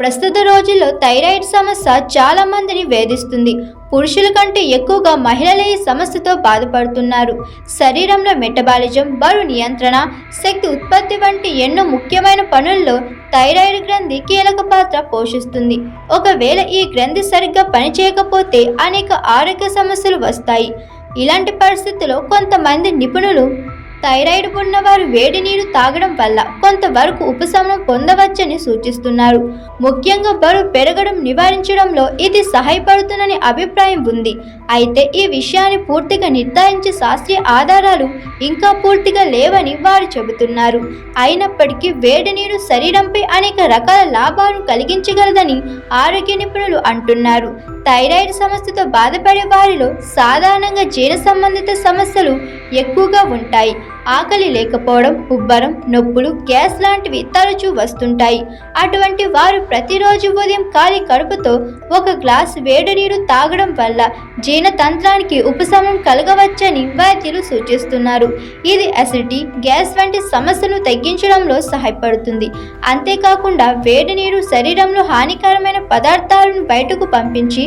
ప్రస్తుత రోజుల్లో థైరాయిడ్ సమస్య చాలా మందిని వేధిస్తుంది. పురుషుల కంటే ఎక్కువగా మహిళలే ఈ సమస్యతో బాధపడుతున్నారు. శరీరంలో మెటబాలిజం బరువు నియంత్రణ శక్తి ఉత్పత్తి వంటి ఎన్నో ముఖ్యమైన పనుల్లో థైరాయిడ్ గ్రంథి కీలక పాత్ర పోషిస్తుంది. ఒకవేళ ఈ గ్రంథి సరిగ్గా పనిచేయకపోతే అనేక ఆరోగ్య సమస్యలు వస్తాయి. ఇలాంటి పరిస్థితుల్లో కొంతమంది నిపుణులు థైరాయిడ్ ఉన్నవారు వేడి నీరు తాగడం వల్ల కొంతవరకు ఉపశమనం పొందవచ్చని సూచిస్తున్నారు. ముఖ్యంగా బరువు పెరగడం నివారించడంలో ఇది సహాయపడుతుందని అభిప్రాయం ఉంది. అయితే ఈ విషయాన్ని పూర్తిగా నిర్ధారించే శాస్త్రీయ ఆధారాలు ఇంకా పూర్తిగా లేవని వారు చెబుతున్నారు. అయినప్పటికీ వేడి నీరు శరీరంపై అనేక రకాల లాభాలను కలిగించగలదని ఆరోగ్య నిపుణులు అంటున్నారు. థైరాయిడ్ సమస్యతో బాధపడే వారిలో సాధారణంగా జీర్ణ సంబంధిత సమస్యలు ఎక్కువగా ఉంటాయి. ఆకలి లేకపోవడం ఉబ్బరం నొప్పులు గ్యాస్ లాంటివి తరచూ వస్తుంటాయి. అటువంటి వారు ప్రతిరోజు ఉదయం ఖాళీ కడుపుతో ఒక గ్లాస్ వేడి నీరు తాగడం వల్ల జీర్ణతంత్రానికి ఉపశమనం కలగవచ్చని వైద్యులు సూచిస్తున్నారు. ఇది అసిడిటీ గ్యాస్ వంటి సమస్యను తగ్గించడంలో సహాయపడుతుంది. అంతేకాకుండా వేడి నీరు శరీరంలో హానికరమైన పదార్థాలను బయటకు పంపించి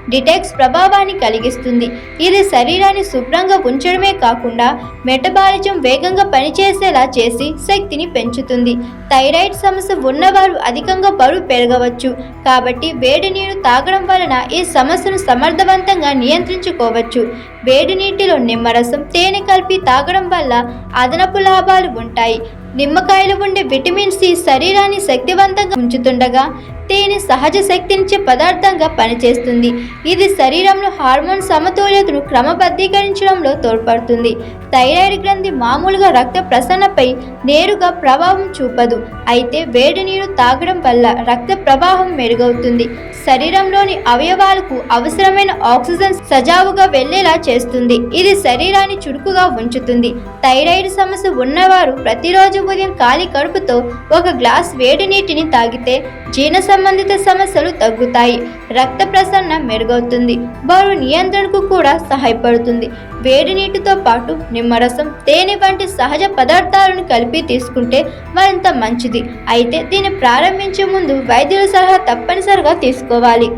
డిటాక్స్ ప్రభావాన్ని కలిగిస్తుంది. ఇది శరీరాన్ని శుభ్రంగా ఉంచడమే కాకుండా మెటబాలిజం వేగంగా పనిచేసేలా చేసి శక్తిని పెంచుతుంది. థైరాయిడ్ సమస్య ఉన్నవారు అధికంగా బరువు పెరగవచ్చు. కాబట్టి వేడి నీరు తాగడం వలన ఈ సమస్యను సమర్థవంతంగా నియంత్రించుకోవచ్చు. వేడి నీటిలో నిమ్మరసం తేనె కలిపి తాగడం వల్ల అదనపు లాభాలు ఉంటాయి. నిమ్మకాయలు ఉండే విటమిన్ సి శరీరాన్ని శక్తివంతంగా ఉంచుతుండగా తేనె సహజ శక్తినిచ్చే పదార్థంగా పనిచేస్తుంది. ఇది శరీరంలో హార్మోన్ సమతుల్యతను క్రమబద్ధీకరించడంలో తోడ్పడుతుంది. థైరాయిడ్ గ్రంథి మామూలుగా రక్త ప్రసరణపై నేరుగా ప్రభావం చూపదు. అయితే వేడి నీరు తాగడం వల్ల రక్త ప్రవాహం మెరుగవుతుంది. శరీరంలోని అవయవాలకు అవసరమైన ఆక్సిజన్ సజావుగా వెళ్ళేలా చేస్తుంది. ఇది శరీరాన్ని చురుకుగా ఉంచుతుంది. థైరాయిడ్ సమస్య ఉన్నవారు ప్రతిరోజు ఉదయం ఖాళీ కడుపుతో ఒక గ్లాస్ వేడి నీటిని తాగితే జీర్ణ సంబంధిత సమస్యలు తగ్గుతాయి. రక్త ప్రసరణ మెరుగు మెరుగవుతుంది బరువు నియంత్రణకు కూడా సహాయపడుతుంది. వేడి నీటితో పాటు నిమ్మరసం తేనె వంటి సహజ పదార్థాలను కలిపి తీసుకుంటే మరింత మంచిది. అయితే దీన్ని ప్రారంభించే ముందు వైద్యుల సలహా తప్పనిసరిగా తీసుకోవాలి.